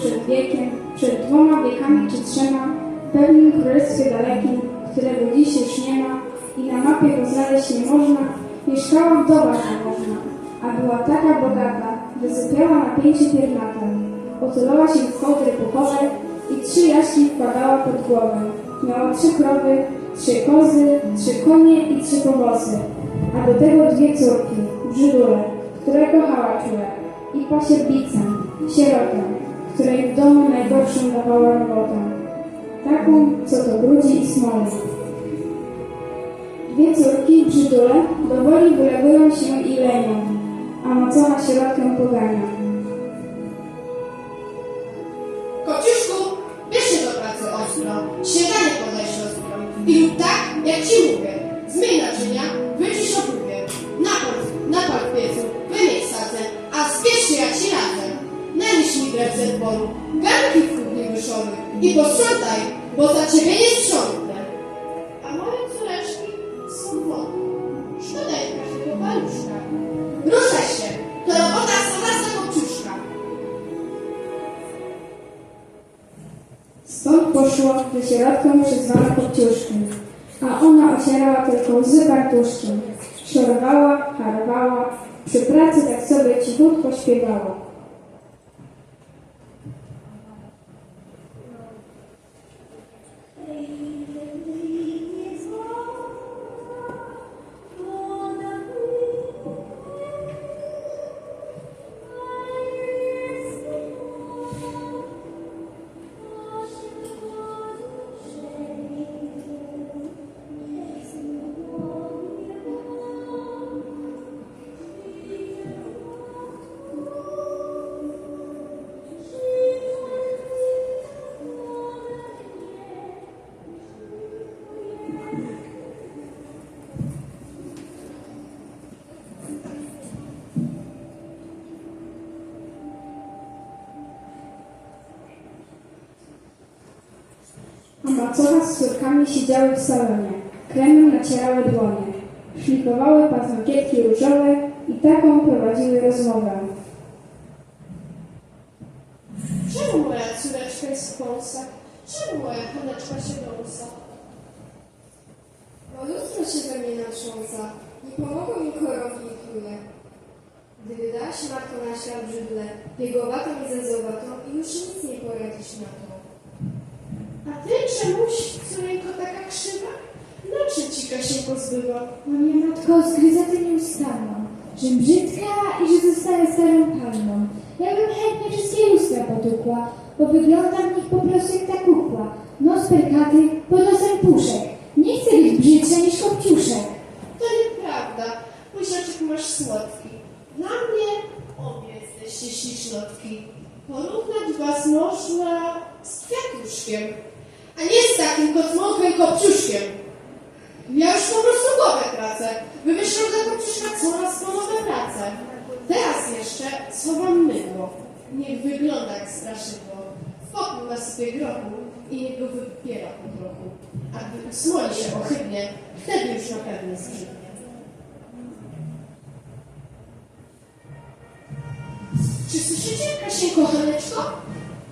Przed wiekiem, przed dwoma wiekami czy trzema, w pewnym królestwie dalekim, którego dziś już nie ma i na mapie go znaleźć nie można, mieszkała wdowa zamożna, a była taka bogata, że sypiała na pięciu piernatach. Otulała się w kołdry puchowe i trzy jaśni wkładała pod głowę. Miała trzy krowy, trzy kozy, trzy konie i trzy powozy, a do tego dwie córki, brzydule, które kochała czule i pasierbicę, sierotę, której w domu najgorszą dawała robotę, taką, co to brudzi i smoli. Dwie córki, brzydule, do woli wylegują się i lenią, a mocowa sierotkę pogania. Ciebie nie sprzątnę. A moje córeczki są wodne. Szkoda im takiego paluszka. Ruszaj się, to robota sama za kopciuszka. Stąd poszło, że sierotkę przyzwano kopciuszkiem, a ona ocierała tylko łzy kartuszkiem. Szorowała, harowała, przy pracy tak sobie cichutko śpiewała. A macocha z córkami siedziały w salonie, kremem nacierały dłonie, szlikowały paznokietki różowe i taką prowadziły rozmowę. Czemu moja córeczka jest w Polsce? Czemu moja koneczka się dąsa? Bo lustro się we mnie natrząsa, nie pomogą mi korowi i króle. Gdyby dałaś matko na ślad brzydle, biegowatą i zezowatą i już nic nie poradzisz na to. A ty czemuś, córeczko, taka krzywa? No czy ci się pozbywa? No nie matko, zgryza to nieustanną, że brzydka i że zostanę starą panną. Ja bym chętnie wszystkie lustra potukła, bo wyglądam w nich po prostu jak ta kukła. Nos perkaty, pod nosem puszek. Nie chcę być brzydsza niż kopciuszek. To nieprawda. Buziaczek masz słodki. Dla mnie obie jesteście ślicznotki. Porównać was można z kwiatuszkiem, a nie z takim kocmołkiem kopciuszkiem. Ja już po prostu głowę tracę. Wymyślam dla kopciuszka coraz to nowe prace. Teraz jeszcze mydło. Niech wygląda jak straszydło. Wokół nasypie grochu i niech go wypiera po trochu. A gdy usmoli się ohydnie, wtedy już na pewno zbrzydnie. Czy słyszycie, Kasieńko, Haneczko?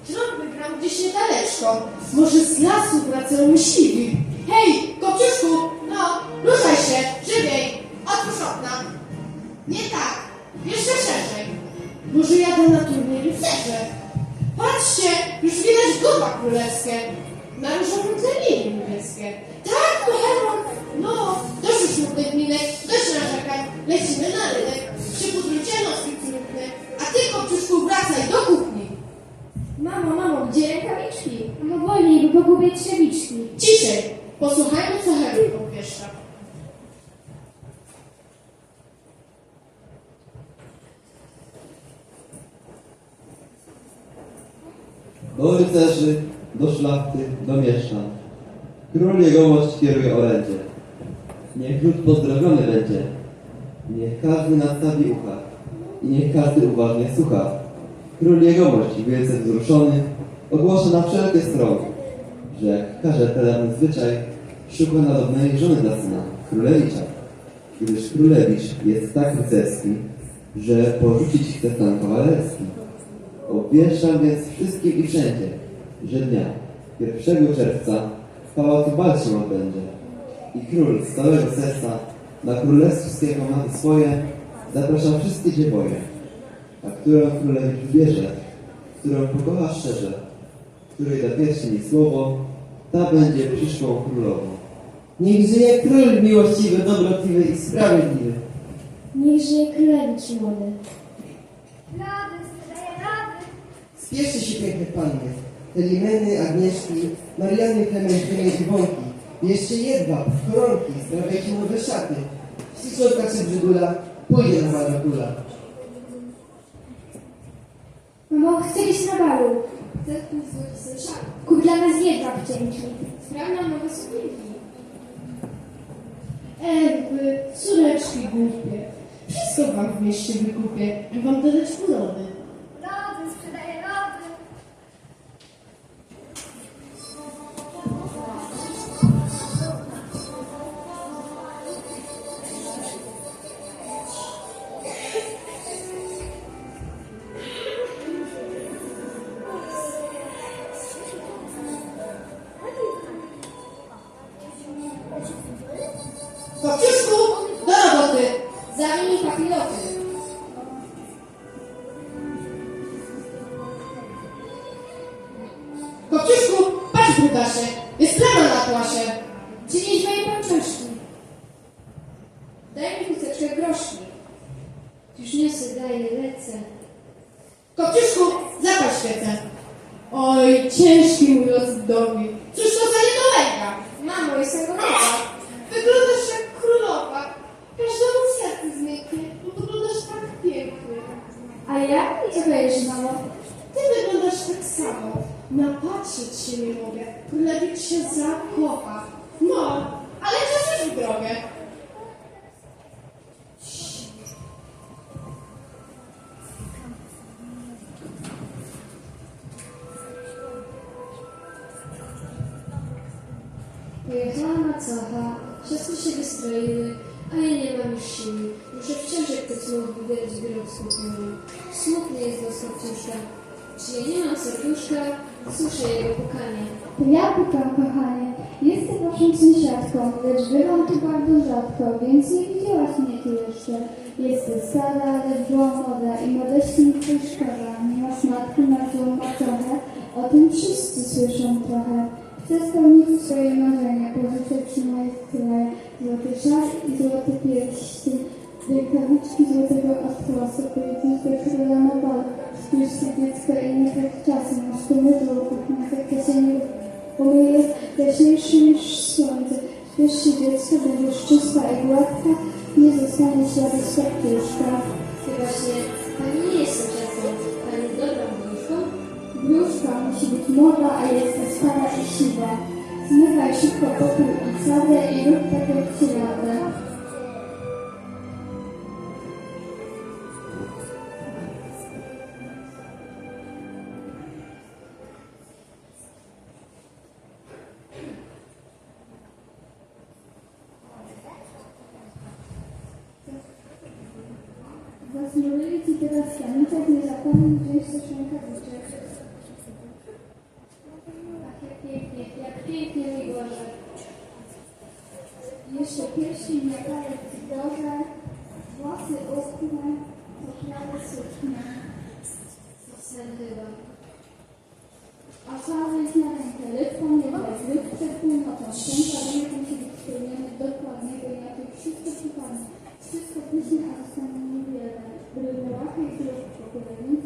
Trąb wygram gdzieś niedaleczko. Może z lasu wracają myśliwi. Hej, kopciuszku, no, ruszaj się, żywiej, otwórz okna. Nie tak, jeszcze szerzej. Może jadę na turniej rycerze. Patrzcie, już widać goba królewskie. Na różowym tle niebieskie. Tak, Herman. No, już smutnych minek, dość narzekań. Lecimy na rynek. Przypudrujcie noski córupny. A ty, kopciuszku, wracaj do kuchni. Mamo, mamo, gdzie rękawiczki? Mamo, wolniej, bo pogubię trzewiczki. Ciszej, posłuchajmy, co Herman obwieszcza. Do rycerzy, do szlachty, do mieszczan. Król jegomość kieruje orędzie. Niech lud pozdrowiony będzie. Niech każdy nastawi ucha i niech każdy uważnie słucha. Król jegomość wielce wzruszony ogłasza na wszelkie strony, że każe pełen zwyczaj, szuka nadobnej żony dla syna, królewicza. Gdyż królewicz jest tak rycerski, że porzucić chce stan kawalerski. Obwieszczam więc wszystkim i wszędzie, że dnia 1 czerwca w pałacu bal się odbędzie i król z całego serca na królewskie komnaty swoje zaprasza wszystkie dziewoje, a którą królewicz wybierze, którą pokocha szczerze, której da piersi mi słowo, ta będzie przyszłą królową. Niech żyje król miłościwy, dobrotliwy i sprawiedliwy. Niech żyje królewicz młody. Rady. Spieszcie się piękne panny, Elimeny, Agnieszki, Mariany, Klementyny i Wąki. Jeszcze jedwab, koronki, sprawiajcie młode szaty. Ślicznotka czy brzydula, pójdzie na króla. Mamo, chcę iść na balu. Kup dla nas jedwab cienki. Spraw nam nowe sukienki. Ewy, córeczki głupie. Wszystko wam w mieście wykupię i wam dodać urody. A ja? I co powiesz, mamo? Ty wyglądasz tak samo. Napatrzeć się nie mogę. Królewicz się zakocha. No, ale czas w drogę. Pojechałam na cacha, siostry się wystroiły, a ja nie mam już siły. Muszę wciąż jak to znów wybierać wyrok smutny. Jest Kopciuszka. Czy ja nie mam serduszka? Słyszę jego pukanie. To ja pukam, kochanie. Jestem waszą sąsiadką, lecz bywam tu bardzo rzadko, więc nie widziałaś mnie tu jeszcze. Jestem stara, lecz była młoda i młodości mi twój szkoda. Nie masz matki na złą o tym wszyscy słyszą trochę. Chcę spełnić swoje marzenia, pożyczę ci moje tyle. Złoty szal i złoty pierścień, rękawiczki złotego atłasu, pojedziesz do króla na bal. Się dziecko i nie tak czasem, masz tu mydło na zakresie nie bo jest jaśniejszy niż słońce. Śpiesz się dziecko, będziesz czysta i gładka, nie zostanie śladu serduszka. Ty właśnie, pani nie jest sąsiadką, pani jest dobrą wróżką. Wróżka musi być młoda, a jestem stara i siwa. Zmywaj szybko popół i cadę i rób tak jak ci radę. Przed północą, ten warunek musi być spełniony dokładnie, bo inaczej wszystko przypadnie. Wszystko pyszne, a zostanie niewiele. Brudne łapy i zrób pokój,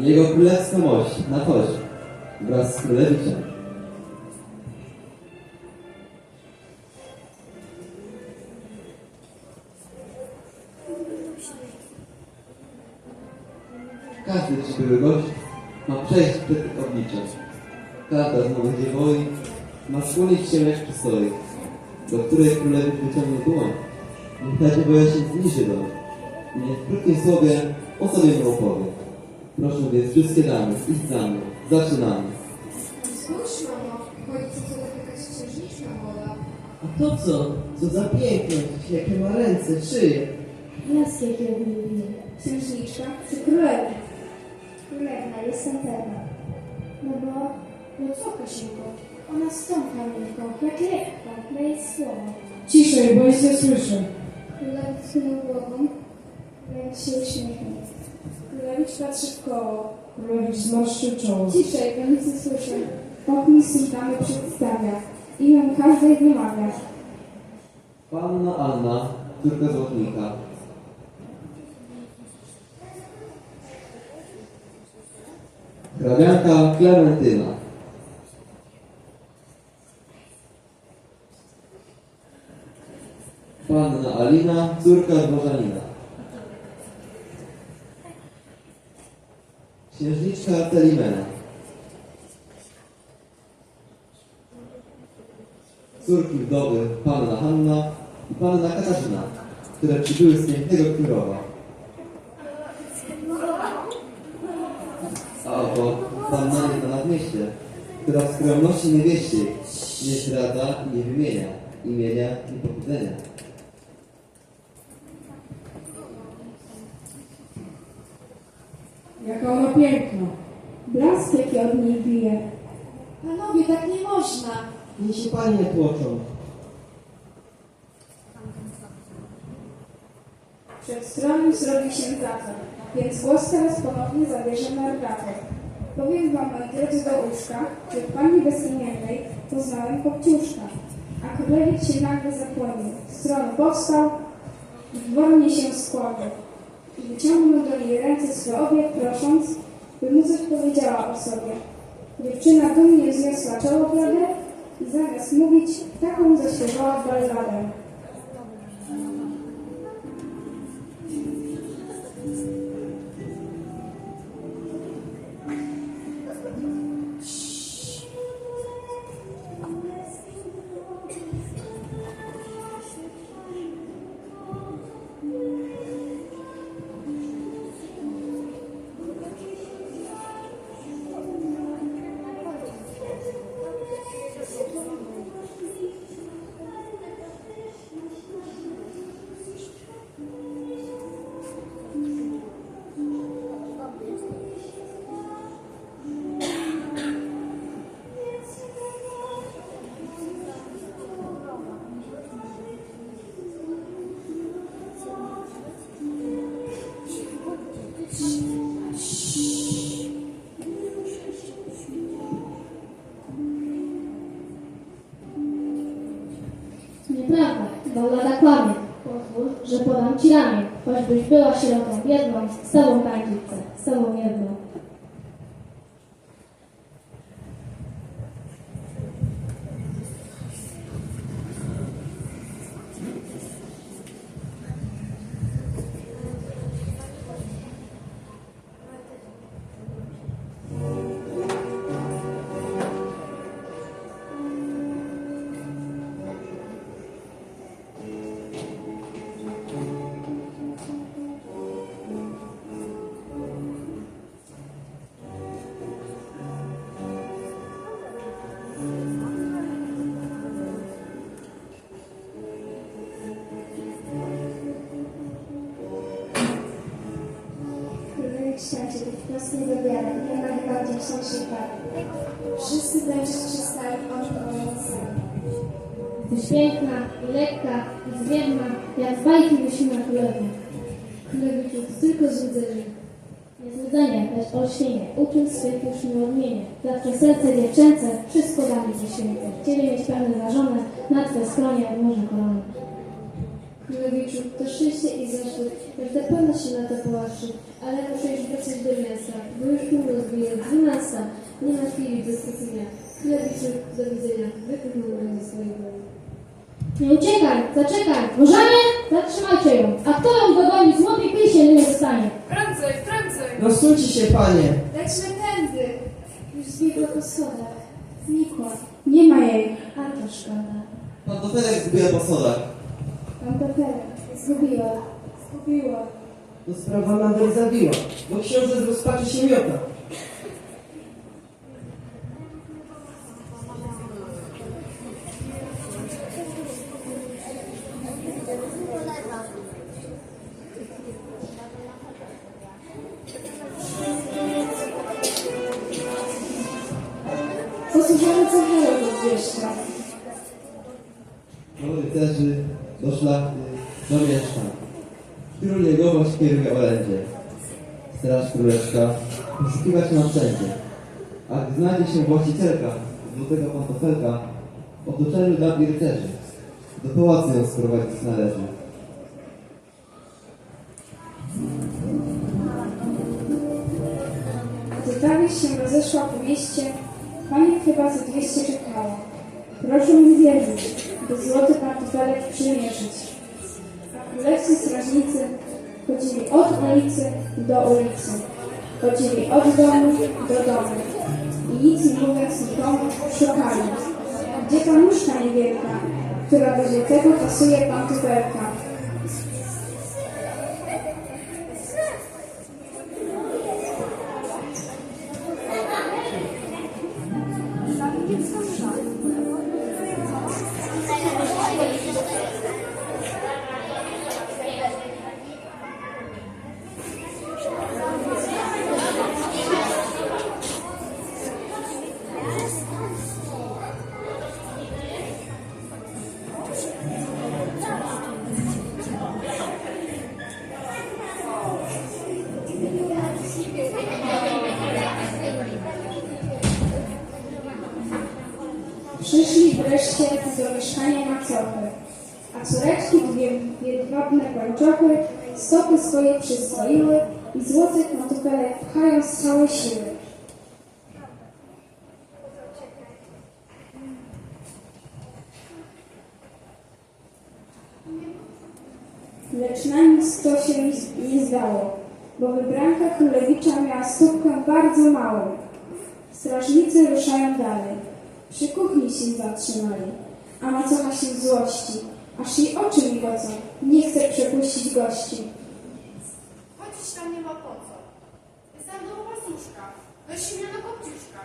Jego królewska mość nadchodzi wraz z królewiczem. Każdy przybyły gość ma przejść przed obliczem. Każda z nowych dziewoi ma skłonić się jak przystoi, do której królewicz wyciągnie dłoń. Niech ta się zniży do i niech w krótkim słowie o sobie mu opowie. Proszę więc wszystkie damy, idź za mną, zaczynamy. Spójrz, mamo, chodzi co to jakaś księżniczka młoda. A to co? Co za piękność, jakie ma ręce, szyję. Las jakie lubię. Księżniczka czy królewna? Królewna, jestem pewna. No bo, no co Kasienko? Ona stąpa miękko, jak lekko, daje słowo. Ciszej, bo nie słyszę. Królewicz skinął głową, królewicz się uśmiechnął. Królewicz patrzy w koło. Królewicz zmarszczył czoło. Ciszej, bo nic nie słyszę. Ochmistrz damy przedstawia. Imię każdej wymawia. Panna Anna, córka złotnika. Hrabianka Klementyna. Panna Alina, córka dworzanina. Księżniczka Telimena. Córki wdowy panna Hanna i panna Katarzyna, które przybyły z pięknego Królowa. A oto panna na nadmieście, która w skromności niewieściej nie zdradza i nie wymienia imienia i pochodzenia. Jaka ona piękna. Blask jaki od niej bije. Panowie, tak nie można. Niech się panie tłoczą. Przed stronem zrobi się zator, więc głos teraz ponownie zabierze narrator. Powiem wam, moi drodzy, do uszka, że w pani bezimiennej poznałem kopciuszka, a królewicz się nagle zapłonił. Stron powstał i dwornie się skłonił. Wyciągnął do niej ręce swe obie, prosząc, by mu coś powiedziała o sobie. Dziewczyna dumnie wzniosła czoło blade i zamiast mówić, taką zaśpiewała balladę. Nieprawda, ballada kłamie. Pozwól, że podam ci ramię, choćbyś była sierotą biedną, z tobą tańczyć chcę, z tobą gdzie są pary. Wszyscy przestali, on położony sami. Jesteś piękna i lekka i zwiewna, jak bajki wysiłna królewna. Królewiczu, to tylko złudzenie. Nie złudzenie, lecz olśnienie, uczuć swych już nie odmienię. Zawsze serce dziewczęce, wszystko mi ci święte. Ciebie mieć pełne za żonę, na twe skronie jak morze kolony. Królewiczu, to szczęście i zaszczyt, każda pana się na to połaszczy, ale muszę już wracać do miasta. Bo już północ bije, dwunasta. Nie ma chwili do stracenia. Chlebiczy, do widzenia. Wypłynął ze swojej woli. Nie uciekaj, zaczekaj! Możemy? Zatrzymajcie ją! A kto ją dogoni, złotej pięsie nie zostanie. Prędzej, prędzej! Rozstójcie się, panie. Lećmy tędy! Już zbiegła po schodach. Znikła. Nie ma jej. A to szkoda. Pantofelek zbija po schodach. Pan Peperek. Zgubiła. Zgubiła. To sprawa nadal zawiła, bo książę z rozpaczy się miota. Posłuchamy co obwieszcza. Do rycerzy, do szlachty, do mieszczan. Król jegomość kieruje orędzie. Straż królewska poszukiwać ma wszędzie. A gdy znajdzie się właścicielka złotego pantofelka, otoczeniu dawni rycerzy, do pałacu ją sprowadzić należy. Gdy wieść się rozeszła po mieście, pani chyba za dwieście czekała. Proszę mi wierzyć, by złoty pantofelek przymierzyć. Królewscy strażnicy chodzili od ulicy do ulicy. Chodzili od domu do domu. I nic nie mówiąc nikomu, szukali. Gdzie ta muszka niewielka, która do złotego pasuje pantofelka? Przyszli swoje przyswoiły i złoty pantofelek pchają z całej siły. Lecz na nic to się nie zdało, bo wybranka królewicza miała stópkę bardzo małą. Strażnicy ruszają dalej. Przy kuchni się zatrzymali, a macocha się złości, aż jej oczy migocą. Nie chce przepuścić gości. Chodzić tam nie ma po co. Jest tam domowa służka. Weź mnie na kopciuszka.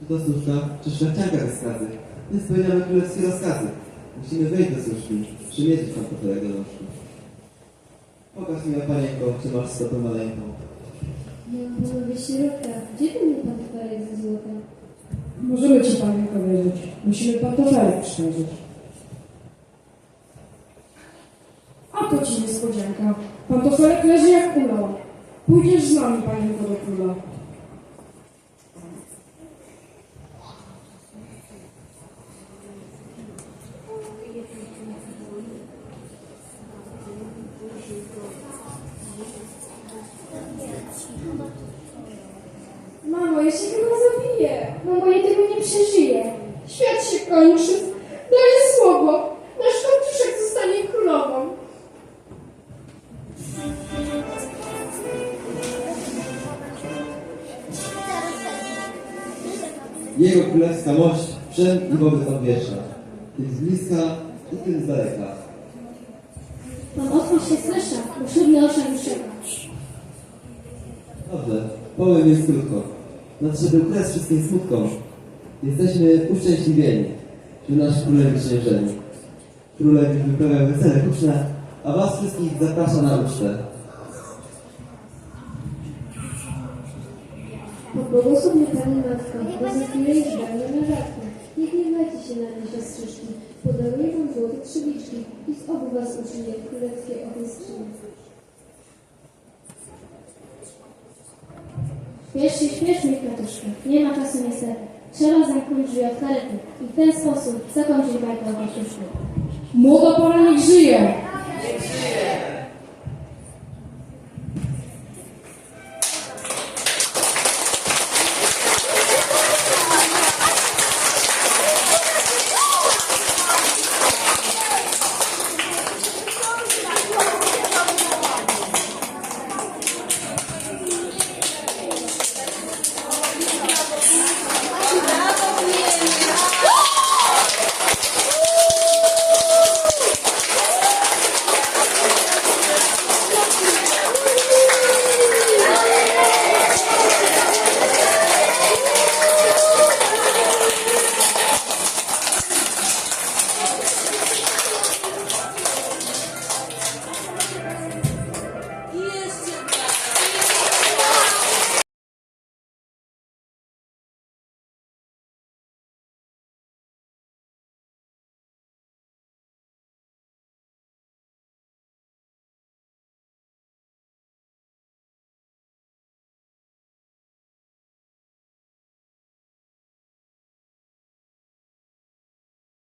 Czy to służka, czy szlachcianka rozkazy? Nie spełniamy królewskie rozkazy. Musimy wejść do służki, przymierzyć pantofelek do nóżki. Pokaż mi, panienko, czy masz stopę maleńką. Ja mam panowie środka. Gdzie ten mój pantofelek ze złotem? Możemy ci panie powiedzieć. Musimy pantofelek przeżyć. A to ci niespodzianka. Pantofelek leży jak ulał. Pójdziesz z nami, panienko do króla. Mamo, ja się chyba zabiję. Mamo, ja tego nie przeżyję. Świat się kończy. Daję słowo. Nasz kopciuszek zostanie królową. Jego królewska mość wszęd i wobec obwiesza. Tym z bliska i tym z daleka. Pan otwórz się słysza, bo siódmy oczem czeka. Dobrze, powiem jest krótko. Nadszedł kres wszystkim smutkom. Jesteśmy uszczęśliwieni, że nasz królewicz nie żeni. Królewicz wyprawia wesele huczne, a was wszystkich zaprasza na ucztę. Pobłogosław mnie Pani Matko, bo za chwilę damy na rzadko. Niech nie dajcie się na mnie siostrzyczki. Podaruję Wam złote trzyliczki i z obu Was uczynię królewskie ochystrzenie. Śpiesz się, śpiesz mi, kratuszko. Nie ma czasu niestety. Trzeba zamknąć drzwi od karety i w ten sposób zakończyć bajkę o Kościuszku. Młoda para niech żyje!